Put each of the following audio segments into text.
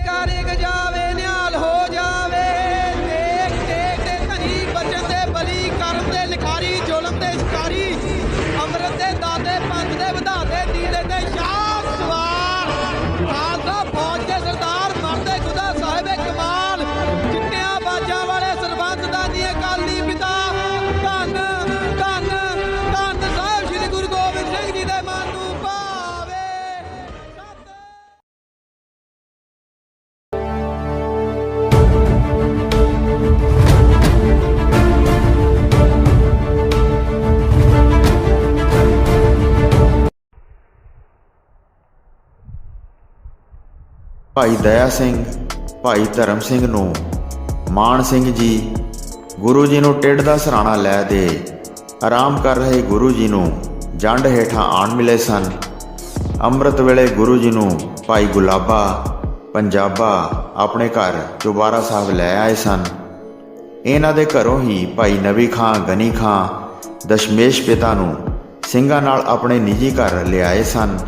शिकार एक जा ਭਾਈ ਦਇਆ ਸਿੰਘ, ਭਾਈ ਧਰਮ ਸਿੰਘ ਨੂੰ ਮਾਨ ਸਿੰਘ ਜੀ ਗੁਰੂ ਜੀ ਨੂੰ ਟਿੱਡ ਦਾ ਸਰਾਣਾ ਲੈ ਦੇ। ਆਰਾਮ ਕਰ ਰਹੇ ਗੁਰੂ ਜੀ ਨੂੰ ਜੰਡ ਹੇਠਾਂ ਆਣ ਮਿਲੇ ਸਨ। ਅੰਮ੍ਰਿਤ ਵੇਲੇ ਗੁਰੂ ਜੀ ਨੂੰ ਭਾਈ ਗੁਲਾਬਾ, ਪੰਜਾਬਾ ਆਪਣੇ ਘਰ ਚੁਬਾਰਾ ਸਾਹਿਬ ਲੈ ਆਏ ਸਨ। ਇਹਨਾਂ ਦੇ ਘਰੋਂ ਹੀ ਭਾਈ ਨਬੀ ਖਾਂ, ਗਨੀ ਖਾਂ, ਦਸ਼ਮੇਸ਼ ਪਿਤਾ ਨੂੰ ਸਿੰਘਾਂ ਨਾਲ ਆਪਣੇ ਨਿੱਜੀ ਘਰ ਲਿਆਏ ਸਨ।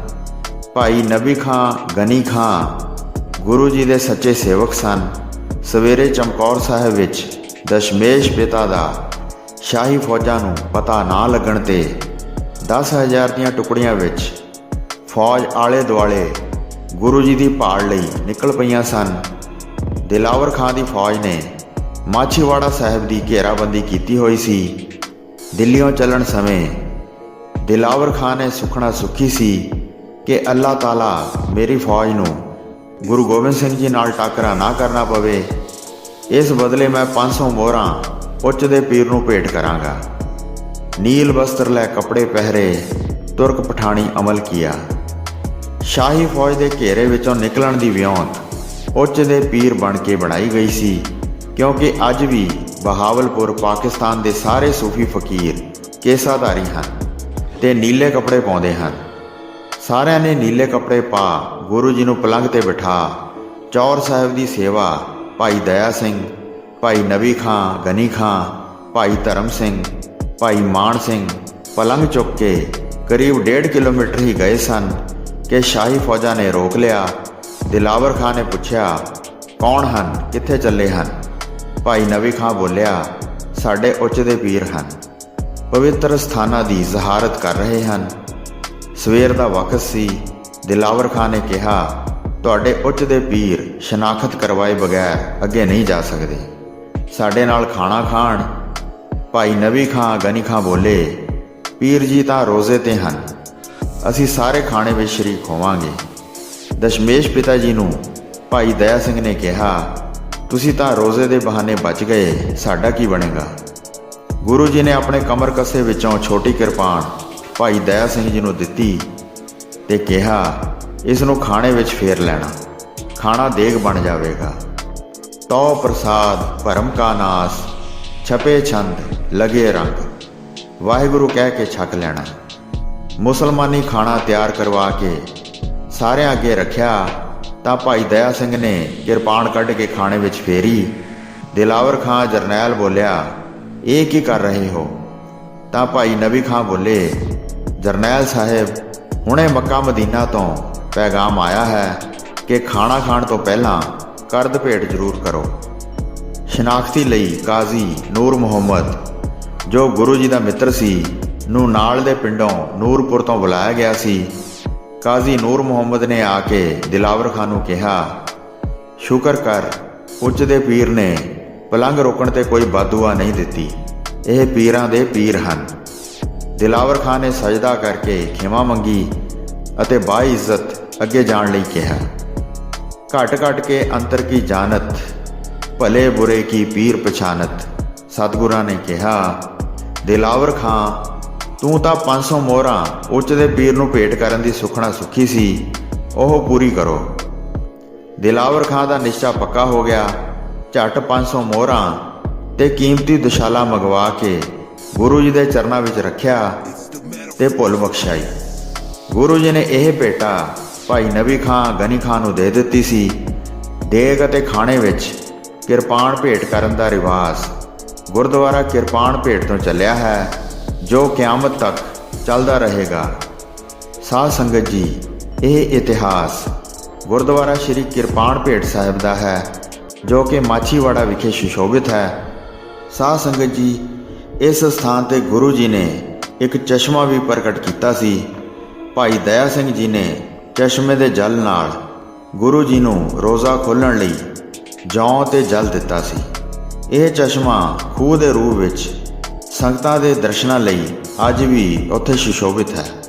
ਭਾਈ ਨਬੀ ਖਾਂ, ਗਨੀ ਖਾਂ ਗੁਰੂ ਜੀ ਦੇ ਸੱਚੇ ਸੇਵਕ ਸਨ। ਸਵੇਰੇ ਚਮਕੌਰ ਸਾਹਿਬ ਵਿੱਚ ਦਸ਼ਮੇਸ਼ ਪਿਤਾ ਦਾ ਸ਼ਾਹੀ ਫੌਜਾਂ ਨੂੰ ਪਤਾ ਨਾ ਲੱਗਣ ਤੇ 10000 ਦੀਆਂ ਟੁਕੜੀਆਂ ਵਿੱਚ ਫੌਜ ਆਲੇ ਦੁਆਲੇ ਗੁਰੂ ਜੀ ਦੀ ਭਾਲ ਲਈ ਨਿਕਲ ਪਈਆਂ ਸਨ। ਦਿਲਾਵਰ ਖਾਂ ਦੀ ਫੌਜ ਨੇ ਮਾਛੀਵਾੜਾ ਸਾਹਿਬ ਦੀ ਘੇਰਾਬੰਦੀ ਕੀਤੀ ਹੋਈ ਸੀ। ਦਿੱਲੀੋਂ ਚੱਲਣ ਸਮੇਂ ਦਿਲਾਵਰ ਖਾਨ ਨੇ ਸੁਖਣਾ ਸੁਖੀ ਸੀ ਕਿ ਅੱਲਾਹ ਤਾਲਾ ਮੇਰੀ ਫੌਜ ਨੂੰ ਗੁਰੂ ਗੋਬਿੰਦ ਸਿੰਘ ਜੀ ਨਾਲ ਟਾਕਰਾ ਨਾ ਕਰਨਾ ਪਵੇ, ਇਸ ਬਦਲੇ ਮੈਂ 500 ਮੋਹਰਾਂ ਉੱਚ ਦੇ ਪੀਰ ਨੂੰ ਭੇਟ ਕਰਾਂਗਾ। ਨੀਲ ਵਸਤਰ ਲੈ ਕੱਪੜੇ ਪਹਿਰੇ, ਤੁਰਕ ਪਠਾਣੀ ਅਮਲ ਕੀਆ। ਸ਼ਾਹੀ ਫੌਜ ਦੇ ਘੇਰੇ ਵਿੱਚੋਂ ਨਿਕਲਣ ਦੀ ਵਿਉਂਤ ਉੱਚ ਦੇ ਪੀਰ ਬਣ ਕੇ ਬਣਾਈ ਗਈ ਸੀ, ਕਿਉਂਕਿ ਅੱਜ ਵੀ ਬਹਾਵਲਪੁਰ, ਪਾਕਿਸਤਾਨ ਦੇ ਸਾਰੇ ਸੂਫੀ ਫਕੀਰ ਕੇਸਾਧਾਰੀ ਹਨ ਤੇ ਨੀਲੇ ਕੱਪੜੇ ਪਾਉਂਦੇ ਹਨ। ਸਾਰਿਆਂ ਨੇ ਨੀਲੇ ਕੱਪੜੇ ਪਾ, ਗੁਰੂ ਜੀ ਨੂੰ ਪਲੰਘ ਤੇ ਬਿਠਾ। ਚੌਰ ਸਾਹਿਬ ਦੀ ਸੇਵਾ, ਭਾਈ ਦਇਆ ਸਿੰਘ, ਭਾਈ ਨਬੀ ਖਾਂ, ਗਨੀ ਖਾਂ, ਭਾਈ ਧਰਮ ਸਿੰਘ, ਭਾਈ ਮਾਨ ਸਿੰਘ, ਪਲੰਘ ਚੁੱਕ ਕੇ ਕਰੀਬ 1.5 ਕਿਲੋਮੀਟਰ ਹੀ ਗਏ ਸਨ ਕਿ ਸ਼ਾਹੀ ਫੌਜਾਂ ਨੇ ਰੋਕ ਲਿਆ। ਦਿਲਾਵਰ ਖਾਨ ਨੇ ਪੁੱਛਿਆ, ਕੌਣ ਹਨ? ਕਿੱਥੇ ਚੱਲੇ ਹਨ? ਭਾਈ ਨਬੀ ਖਾਂ ਬੋਲਿਆ, ਸਾਡੇ ਉੱਚ ਦੇ ਪੀਰ ਹਨ। ਪਵਿੱਤਰ ਸਥਾਨਾਂ ਦੀ ਜ਼ਹਾਰਤ ਕਰ ਰਹੇ ਹਨ। ਸਵੇਰ ਦਾ ਵਕਤ ਸੀ। ਦਿਲਾਵਰ ਖਾਨ ਨੇ ਕਿਹਾ, ਤੁਹਾਡੇ ਉੱਚ ਦੇ ਪੀਰ ਸ਼ਨਾਖਤ ਕਰਵਾਏ ਬਗੈਰ ਅੱਗੇ ਨਹੀਂ ਜਾ ਸਕਦੇ। ਸਾਡੇ ਨਾਲ ਖਾਣਾ ਖਾਣ। ਭਾਈ ਨਬੀ ਖਾਂ, ਗਨੀ ਖਾਂ ਬੋਲੇ, ਪੀਰ ਜੀ ਤਾਂ ਰੋਜ਼ੇ ਤੇ ਹਨ। ਅਸੀਂ ਸਾਰੇ ਖਾਣੇ ਵਿੱਚ ਸ਼ਰੀਕ ਹੋਵਾਂਗੇ। ਦਸ਼ਮੇਸ਼ ਪਿਤਾ ਜੀ ਨੂੰ ਭਾਈ ਦਇਆ ਸਿੰਘ ਨੇ ਕਿਹਾ, ਤੁਸੀਂ ਤਾਂ ਰੋਜ਼ੇ ਦੇ ਬਹਾਨੇ ਬਚ ਗਏ, ਸਾਡਾ ਕੀ ਬਣੇਗਾ? ਗੁਰੂ ਜੀ ਨੇ ਆਪਣੇ ਕਮਰ ਕੱਸੇ ਵਿੱਚੋਂ ਛੋਟੀ ਕਿਰਪਾਨ ਭਾਈ ਦਇਆ ਸਿੰਘ ਜੀ ਨੂੰ ਦਿੱਤੀ ਤੇ ਕਿਹਾ ਇਸ ਨੂੰ ਖਾਣੇ ਵਿੱਚ ਫੇਰ ਲੈਣਾ। ਖਾਣਾ ਦੇਗ ਬਣ ਜਾਵੇਗਾ। ਤੋ ਪ੍ਰਸਾਦ ਭਰਮ ਕਾ ਨਾਸ, ਛਪੇ ਛੰਦ, ਲਗੇ ਰੰਗ। ਵਾਹਿਗੁਰੂ ਕਹਿ ਕੇ ਛਕ ਲੈਣਾ। ਮੁਸਲਮਾਨੀ ਖਾਣਾ ਤਿਆਰ ਕਰਵਾ ਕੇ ਸਾਰਿਆਂ ਅੱਗੇ ਰੱਖਿਆ, ਤਾਂ ਭਾਈ ਦਇਆ ਸਿੰਘ ਨੇ ਕਿਰਪਾਨ ਕੱਢ ਕੇ ਖਾਣੇ ਵਿੱਚ ਫੇਰੀ। ਦਿਲਾਵਰ ਖਾਂ ਜਰਨੈਲ ਬੋਲਿਆ, ਇਹ ਕੀ ਕਰ ਰਹੇ ਹੋ? ਤਾਂ ਭਾਈ ਨਬੀ ਖਾਂ ਬੋਲੇ ਜਰਨੈਲ ਸਾਹਿਬ, ਹੁਣੇ ਮੱਕਾ ਮਦੀਨਾ ਤੋਂ ਪੈਗਾਮ ਆਇਆ ਹੈ ਕਿ ਖਾਣਾ ਖਾਣ ਤੋਂ ਪਹਿਲਾਂ ਕਰਦ ਭੇਟ ਜ਼ਰੂਰ ਕਰੋ। ਸ਼ਨਾਖਤੀ ਲਈ ਕਾਜ਼ੀ ਨੂਰ ਮੁਹੰਮਦ, ਜੋ ਗੁਰੂ ਜੀ ਦਾ ਮਿੱਤਰ ਸੀ, ਨੂੰ ਨਾਲ ਦੇ ਪਿੰਡੋਂ ਨੂਰਪੁਰ ਤੋਂ ਬੁਲਾਇਆ ਗਿਆ ਸੀ। ਕਾਜ਼ੀ ਨੂਰ ਮੁਹੰਮਦ ਨੇ ਆ ਕੇ ਦਿਲਾਵਰ ਖਾਨ ਨੂੰ ਕਿਹਾ, ਸ਼ੁਕਰ ਕਰ, ਉੱਚ ਦੇ ਪੀਰ ਨੇ ਪਲੰਗ ਰੋਕਣ ਤੇ ਕੋਈ ਬਦਦੁਆ ਨਹੀਂ ਦਿੱਤੀ। ਇਹ ਪੀਰਾਂ ਦੇ ਪੀਰ ਹਨ। ਦਿਲਾਵਰ ਖਾਨ ਨੇ ਸਜਦਾ ਕਰਕੇ ਖਿਮਾ ਮੰਗੀ ਅਤੇ ਬਾ ਅੱਗੇ ਜਾਣ ਲਈ ਕਿਹਾ। ਘਟ ਘਟ ਕੇ ਅੰਤਰ ਕੀ ਜਾਣਤ, ਭਲੇ ਬੁਰੇ ਕੀ ਪੀਰ ਪਛਾਨਤ, ਸਤਿਗੁਰਾਂ ਨੇ ਕਿਹਾ, ਦਿਲਾਵਰ ਖਾਂ ਤੂੰ ਤਾਂ 500 ਮੋਹਰਾਂ ਉੱਚ ਦੇ ਪੀਰ ਨੂੰ ਭੇਟ ਕਰਨ ਦੀ ਸੁਖਣਾ ਸੁਖੀ ਸੀ, ਉਹ ਪੂਰੀ ਕਰੋ। ਦਿਲਾਵਰ ਖਾਂ ਦਾ ਨਿਸ਼ਚਾ ਪੱਕਾ ਹੋ ਗਿਆ, ਝਟ 500 ਮੋਹਰਾਂ ਤੇ ਕੀਮਤੀ ਦੁਸ਼ਾਲਾ ਮੰਗਵਾ ਕੇ ਗੁਰੂ ਜੀ ਦੇ ਚਰਨਾਂ ਵਿੱਚ ਰੱਖਿਆ ਤੇ ਭੁੱਲ ਬਖਸ਼ਾਈ। ਗੁਰੂ ਜੀ ਨੇ ਇਹ ਭੇਟਾ ਭਾਈ ਨਬੀ ਖਾਂ, ਗਨੀ ਖਾਂ ਨੂੰ ਦੇ ਦਿੱਤੀ ਸੀ। ਦੇਗ ਅਤੇ ਖਾਣੇ ਵਿੱਚ ਕਿਰਪਾਨ ਭੇਟ ਕਰਨ ਦਾ ਰਿਵਾਜ। ਗੁਰਦੁਆਰਾ ਕਿਰਪਾਨ ਭੇਟ ਤੋਂ ਚੱਲਿਆ ਹੈ, ਜੋ ਕਿਆਮਤ ਤੱਕ ਚੱਲਦਾ ਰਹੇਗਾ। ਸਾਧ ਸੰਗਤ ਜੀ, ਇਹ ਇਤਿਹਾਸ ਗੁਰਦੁਆਰਾ ਸ਼੍ਰੀ ਕਿਰਪਾਨ ਭੇਟ ਸਾਹਿਬ ਦਾ ਹੈ, ਜੋ ਕਿ ਮਾਛੀਵਾੜਾ ਵਿਖੇ ਸੁਸ਼ੋਭਿਤ ਹੈ। ਸਾਧ ਸੰਗਤ ਜੀ ਇਸ ਸਥਾਨ ਤੇ ਗੁਰੂ ਜੀ ਨੇ ਇੱਕ ਚਸ਼ਮਾ ਵੀ ਪ੍ਰਗਟ ਕੀਤਾ ਸੀ। ਭਾਈ ਦਇਆ ਸਿੰਘ ਜੀ ਨੇ ਚਸ਼ਮੇ ਦੇ ਜਲ ਨਾਲ ਗੁਰੂ ਜੀ ਨੂੰ ਰੋਜ਼ਾ ਖੋਲਣ ਲਈ ਜੌਂ ਤੇ ਜਲ ਦਿੱਤਾ ਸੀ। ਇਹ ਚਸ਼ਮਾ ਖੂਹ ਦੇ ਰੂਪ ਵਿੱਚ ਸੰਗਤਾਂ ਦੇ ਦਰਸ਼ਨਾਂ ਲਈ ਅੱਜ ਵੀ ਉੱਥੇ ਸੁਸ਼ੋਭਿਤ ਹੈ।